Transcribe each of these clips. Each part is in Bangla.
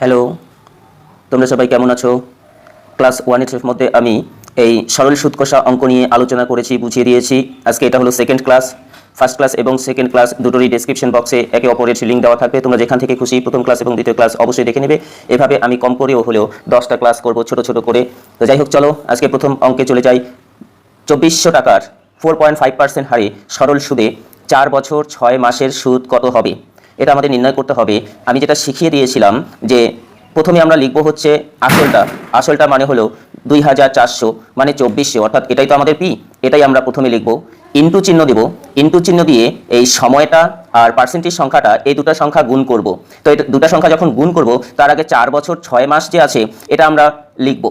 হ্যালো তোমরা সবাই কেমন আছো? ক্লাস ওয়ানের মধ্যে আমি এই সরল সুদ কষা অঙ্ক নিয়ে আলোচনা করেছি, বুঝিয়ে দিয়েছি। আজকে এটা হলো সেকেন্ড ক্লাস ফার্স্ট ক্লাস এবং সেকেন্ড ক্লাস দুটোরই ডেসক্রিপশন বক্সে একে অপরের লিঙ্ক দেওয়া থাকবে। তোমরা যেখান থেকে খুশি প্রথম ক্লাস এবং দ্বিতীয় ক্লাস অবশ্যই দেখে নেবে। এভাবে আমি কম করেও হলেও দশটা ক্লাস করব ছোট ছোট করে। তো যাই হোক, চলো আজকে প্রথম অঙ্কে চলে যাই। চব্বিশশো টাকার ফোর পয়েন্ট ফাইভ পার্সেন্ট হারে সরল সুদে চার বছর ছয় মাসের সুদ কত হবে? এটা আমাদের নির্ণয় করতে হবে। আমি যেটা শিখিয়ে দিয়েছিলাম যে প্রথমে আমরা লিখব হচ্ছে আসলটা। আসলটা মানে হলো দুই হাজার চারশো মানে চব্বিশশো। অর্থাৎ এটাই তো আমাদের পি, এটাই আমরা প্রথমে লিখব। ইন্টু চিহ্ন দেব। ইন্টু চিহ্ন দিয়ে এই সময়টা আর পার্সেন্টেজ সংখ্যাটা এই দুটো সংখ্যা গুণ করব। তো এটা দুটো সংখ্যা যখন গুণ করব, তার আগে চার বছর ছয় মাস যে আছে, এটা আমরা লিখব।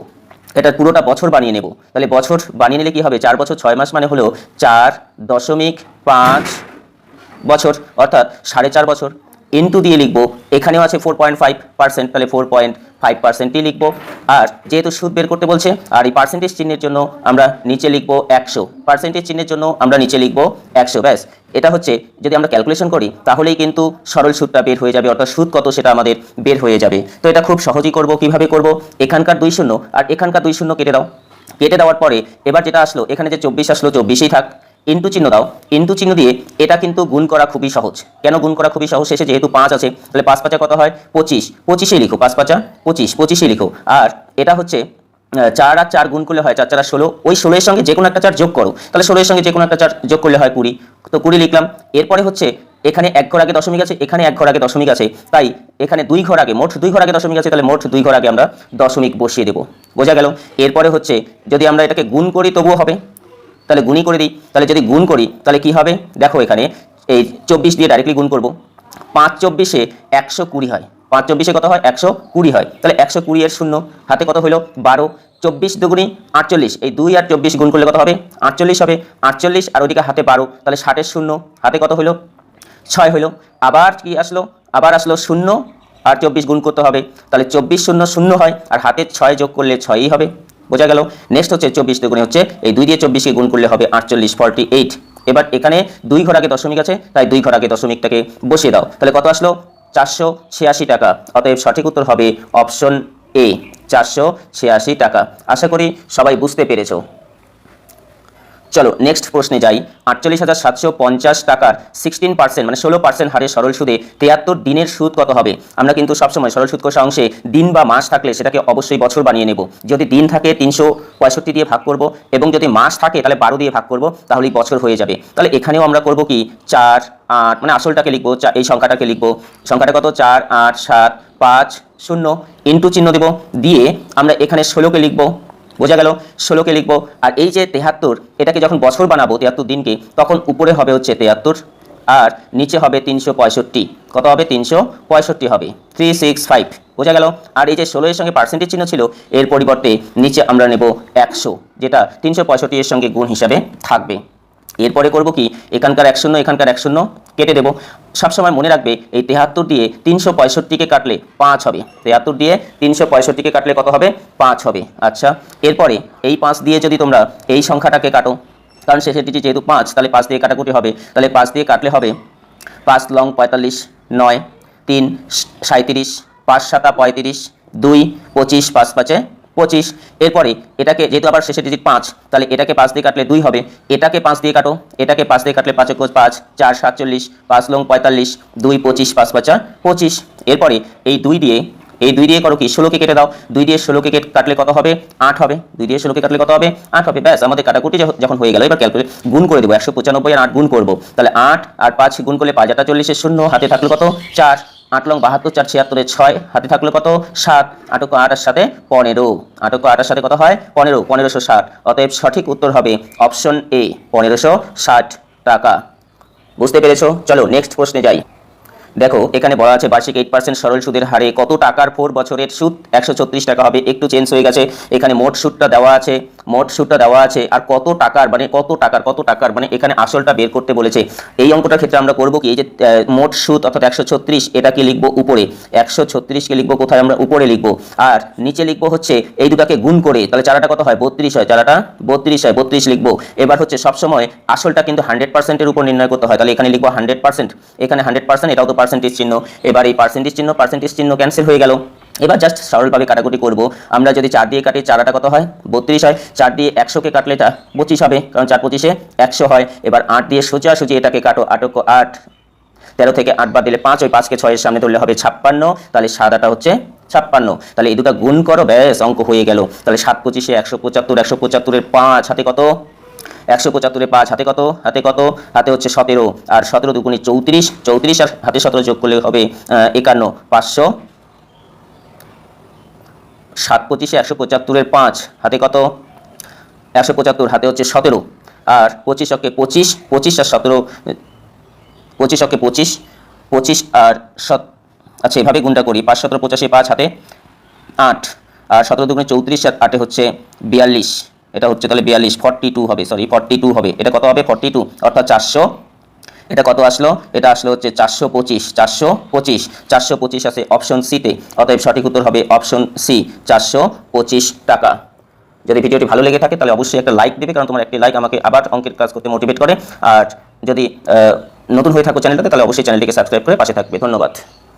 এটা পুরোটা বছর বানিয়ে নেব। তাহলে বছর বানিয়ে নিলে কি হবে? চার বছর ছয় মাস মানে হলো চার দশমিক পাঁচ বছর, অর্থাৎ সাড়ে চার বছর ইন্টু দিয়ে লিখব। এখানেও আছে ফোর পয়েন্ট ফাইভ পার্সেন্ট তাহলে ফোর পয়েন্ট ফাইভ পার্সেন্টই লিখব। আর যেহেতু সুদ বের করতে বলছে, আর এই পার্সেন্টেজ চিহ্নের জন্য আমরা নিচে লিখব একশো। পার্সেন্টেজ চিহ্নের জন্য আমরা নিচে লিখব একশো। ব্যাস, এটা হচ্ছে যদি আমরা ক্যালকুলেশন করি, তাহলেই কিন্তু সরল সুদটা বের হয়ে যাবে, অর্থাৎ সুদ কত সেটা আমাদের বের হয়ে যাবে। তো এটা খুব সহজেই করব, কীভাবে করব? এখানকার দুই শূন্য, আর এখানকার দুই শূন্য কেটে দাও। কেটে দেওয়ার পরে এবার যেটা আসলো, এখানে যে চব্বিশ আসলো, চব্বিশেই থাক। ইন্টু চিহ্ন দাও। ইন্টু চিহ্ন দিয়ে এটা কিন্তু গুণ করা খুবই সহজ। কেন গুণ করা খুবই সহজ? শেষে যেহেতু পাঁচ আছে, তাহলে পাঁচ পাঁচা কত হয়? পঁচিশ। পঁচিশে লিখো, পাঁচ পাঁচা, পঁচিশ পঁচিশে লিখো। আর এটা হচ্ছে চার আর চার গুণ করলে হয় চার চার আর ষোলো। ওই ষোলোর সঙ্গে যে কোনো একটা চার যোগ করো। তাহলে ষোলোর সঙ্গে যে কোনো একটা চার যোগ করলে হয় কুড়ি। তো কুড়ি লিখলাম। এরপরে হচ্ছে, এখানে এক ঘর আগে দশমিক আছে, এখানে এক ঘর আগে দশমিক আছে। তাই এখানে দুই ঘর আগে, মোট দুই ঘর আগে দশমিক আছে, তাহলে মোট দুই ঘর আগে আমরা দশমিক বসিয়ে দেবো। বোঝা গেল? এরপরে হচ্ছে, যদি আমরা এটাকে গুণ করি তবুও হবে। তাহলে গুণই করে দিই। তাহলে যদি গুণ করি, তাহলে কি হবে? দেখো এখানে এই চব্বিশ দিয়ে ডাইরেক্টলি গুণ করব। পাঁচ চব্বিশে একশো কুড়ি হয়। পাঁচ চব্বিশে কত হয়? একশো কুড়ি হয়। তাহলে একশো কুড়ি এর শূন্য। হাতে কত হলো? বারো। চব্বিশ দুগুণি আটচল্লিশ। এই দুই আর চব্বিশ গুণ করলে কত হবে? আটচল্লিশ হবে। আটচল্লিশ আর ওদিকে হাতে বারো। তাহলে ষাটের শূন্য। হাতে কত হলো? ছয় হলো। আবার কি আসলো? আবার আসলো শূন্য। আর চব্বিশ গুণ করতে হবে। তাহলে চব্বিশ শূন্য শূন্য হয়। আর হাতে ছয় যোগ করলে ছয়ই হবে। বোঝা গেল নেক্সট হচ্ছে চব্বিশ দুগুণে হচ্ছে, এই দুই দিয়ে চব্বিশকে গুণ করলে হবে আটচল্লিশ ফর্টি এইট এবার এখানে দুই ঘর আগে দশমিক আছে, তাই দুই ঘর আগে দশমিকটাকে বসিয়ে দাও। তাহলে কত আসলো? চারশো ছিয়াশি টাকা। অতএব সঠিক উত্তর হবে অপশন এ চারশো ছিয়াশি টাকা। আশা করি সবাই বুঝতে পেরেছ। চলো নেক্সট প্রশ্নে যাই। আটচল্লিশ হাজার সাতশো পঞ্চাশ টাকার সিক্সটিন পার্সেন্ট মানে ষোলো পার্সেন্ট হারে সরল সুদে তিয়াত্তর দিনের সুদ কত হবে? আমরা কিন্তু সবসময় সরল সুদ কোষা অংশে দিন বা মাস থাকলে সেটাকে অবশ্যই বছর বানিয়ে নেব। যদি দিন থাকে তিনশো পঁয়ষট্টি দিয়ে ভাগ করব এবং যদি মাস থাকে তাহলে বারো দিয়ে ভাগ করব, তাহলেই বছর হয়ে যাবে। তাহলে এখানেও আমরা করব কি? চার, আট মানে আসলটাকে লিখব এই সংখ্যাটাকে লিখব। সংখ্যাটা কত? চার, আট, সাত, পাঁচ, শূন্য, ইন্টু চিহ্ন দেব। দিয়ে আমরা এখানে ষোলোকে লিখব। বোঝা গেল, ষোলোকে লিখব। আর এই যে তেহাত্তর, এটাকে যখন বছর বানাবো, তেহাত্তর দিনকে, তখন উপরে হবে হচ্ছে তেহাত্তর, আর নিচে হবে তিনশো পঁয়ষট্টি। কত হবে? তিনশো পঁয়ষট্টি হবে। থ্রি সিক্স ফাইভ বোঝা গেল? আর এই যে ষোলো এর সঙ্গে পার্সেন্টেজ চিহ্ন ছিল, এর পরিবর্তে নিচে আমরা নেব একশো, যেটা তিনশো পঁয়ষট্টি এর সঙ্গে গুণ হিসাবে থাকবে। এরপরে করব কি? এখানকার এক শূন্য, এখানকার এক শূন্য, কেটে দেবো। সবসময় মনে রাখবে, এই তেহাত্তর দিয়ে তিনশো পঁয়ষট্টিকে কাটলে পাঁচ হবে। তেহাত্তর দিয়ে তিনশো পঁয়ষট্টিকে কাটলে কত হবে? পাঁচ হবে। আচ্ছা এরপরে এই পাঁচ দিয়ে যদি তোমরা এই সংখ্যাটাকে কাটো, কারণ শেষের দিকে যেহেতু পাঁচ, তাহলে পাঁচ দিয়ে কাটাকুটি হবে। তাহলে পাঁচ দিয়ে কাটলে হবে পাঁচ লং পঁয়তাল্লিশ, নয়, তিন সাঁত্রিশ পাঁচ সাতা পঁয়ত্রিশ, দুই, পঁচিশ, পাঁচ পাঁচে পঁচিশ। এরপরে এটাকে যেহেতু আবার শেষে ডিজিট পাঁচ, তাহলে এটাকে পাঁচ দিয়ে কাটলে দুই হবে। এটাকে পাঁচ দিয়ে কাটো, এটাকে পাঁচ দিয়ে কাটলে পাঁচে কোচ পাঁচ, চার, সাতচল্লিশ, পাঁচ লং পঁয়তাল্লিশ, দুই, পঁচিশ, পাঁচ, পাঁচা পঁচিশ। এরপরে এই দুই দিয়ে, এই দুই দিয়ে করো কি? ষোলোকে কেটে দাও। দুই দিয়ে ষোলোকে কেটে কাটলে কত হবে? আট হবে। দুই দিয়ে ষোলোকে কাটলে কত হবে? আট হবে। ব্যাস, আমাদের কাটাকুটি যখন হয়ে গেল, এবার ক্যালকুলেট গুণ করে দেবো। একশো পঁচানব্বই আর আট গুণ করব। তাহলে আট আর পাঁচ গুণ করলে পাঁচ আটা চল্লিশের শূন্য। হাতে থাকল কত? চার। আট লং বাহাত্তর চার ছিয়াত্তরে ছয়, হাতে থাকল কত? সাত। আটক আটার সাথে পনেরো। আটক আটার সাথে কত হয়? পনেরো। পনেরোশো ষাট। অতএব সঠিক উত্তর হবে অপশন এ, পনেরোশো ষাট টাকা। বুঝতে পেরেছ? চলো নেক্সট প্রশ্নে যাই। দেখো, এখানে বলা আছে বার্ষিক এইট পার্সেন্ট সরল সুদের হারে কত টাকার ফোর বছরের সুদ? একশো ছত্রিশ টাকা হবে। একটু চেঞ্জ হয়ে গেছে। এখানে মোট সুদটা দেওয়া আছে মোট সুদটা দেওয়া আছে আর কত টাকার মানে কত টাকার কত টাকার মানে এখানে আসলটা বের করতে বলেছে। এই অঙ্কটার ক্ষেত্রে আমরা করব কি, এই যে মোট সুদ অর্থাৎ একশো ছত্রিশ এটাকে লিখব উপরে? একশো ছত্রিশকে লিখব, কোথায় আমরা উপরে লিখব? আর নিচে লিখব হচ্ছে এই দুটাকে গুণ করে, তাহলে চারাটা কত হয়? বত্রিশ হয়। চারাটা বত্রিশ হয়, বত্রিশ লিখব। এবার হচ্ছে সবসময় আসলটা কিন্তু হান্ড্রেড পার্সেন্টের উপর নির্ণয় করতে হয়। তাহলে এখানে লিখব হান্ড্রেড পার্সেন্ট। এখানে হান্ড্রেড পার্সেন্ট, এটাও তো পার্সেন্টেজ চিহ্ন। এবার এই পার্সেন্টেজ চিহ্ন পার্সেন্টেজ চিহ্ন ক্যান্সেল হয়ে গেল। এবার জাস্ট সরলভাবে কাটাকুটি করব। আমরা যদি চার দিয়ে কাটি, চারাটা কত হয়? বত্রিশ হয়। চার দিয়ে একশোকে কাটলে এটা পঁচিশ হবে, কারণ চার পঁচিশে একশো হয়। এবার আট দিয়ে সোজাসুজি এটাকে কাটো আটক আট। তেরো থেকে আট বাদ দিলে পাঁচ, ওই পাঁচকে ছয়ের সামনে ধরলে হবে ছাপ্পান্ন। তাহলে সাদাটা হচ্ছে ছাপ্পান্ন। তাহলে এই দুটো গুণ করো, ব্যাস, অঙ্ক হয়ে গেল। তাহলে সাত পঁচিশে একশো পঁচাত্তর, একশো পঁচাত্তরের পাঁচ, হাতে কত? একশো পঁচাত্তরে পাঁচ, হাতে কত? হাতে কত? হাতে হচ্ছে সতেরো। আর সতেরো দুগুণে চৌত্রিশ চৌত্রিশ আর হাতে সতেরো যোগ করলে হবে একান্ন, পাঁচশো সাত পঁচিশে একশো পঁচাত্তরের পাঁচ। হাতে কত? একশো পঁচাত্তর, হাতে হচ্ছে সতেরো। আর পঁচিশ অকে পঁচিশ পঁচিশ আর সতেরো, পঁচিশ অকে পঁচিশ পঁচিশ আর সত আচ্ছা এভাবে গুণটা করি। পাঁচ, সতেরো, পঁচাশি, পাঁচ, হাতে আট। আর সতেরো দুগুণে চৌত্রিশ আর আটে হচ্ছে বিয়াল্লিশ। এটা হচ্ছে তাহলে বিয়াল্লিশ ফর্টি টু হবে সরি ফর্টি টু হবে। এটা কত হবে? ফর্টি টু অর্থাৎ চারশো এটা কত আসলো? এটা আসলো হচ্ছে চারশো পঁচিশ চারশো পঁচিশ চারশো পঁচিশ আছে অপশন সিতে অতএব সঠিক উত্তর হবে অপশন সি চারশো পঁচিশ টাকা। যদি ভিডিওটি ভালো লেগে থাকে তাহলে অবশ্যই একটা লাইক দেবে, কারণ তোমার একটি লাইক আমাকে আবার অঙ্কের কাজ করতে মোটিভেট করে। আর যদি নতুন হয়ে থাকো চ্যানেলটাতে তাহলে অবশ্যই চ্যানেলটিকে সাবস্ক্রাইব করে পাশে থাকবে। ধন্যবাদ।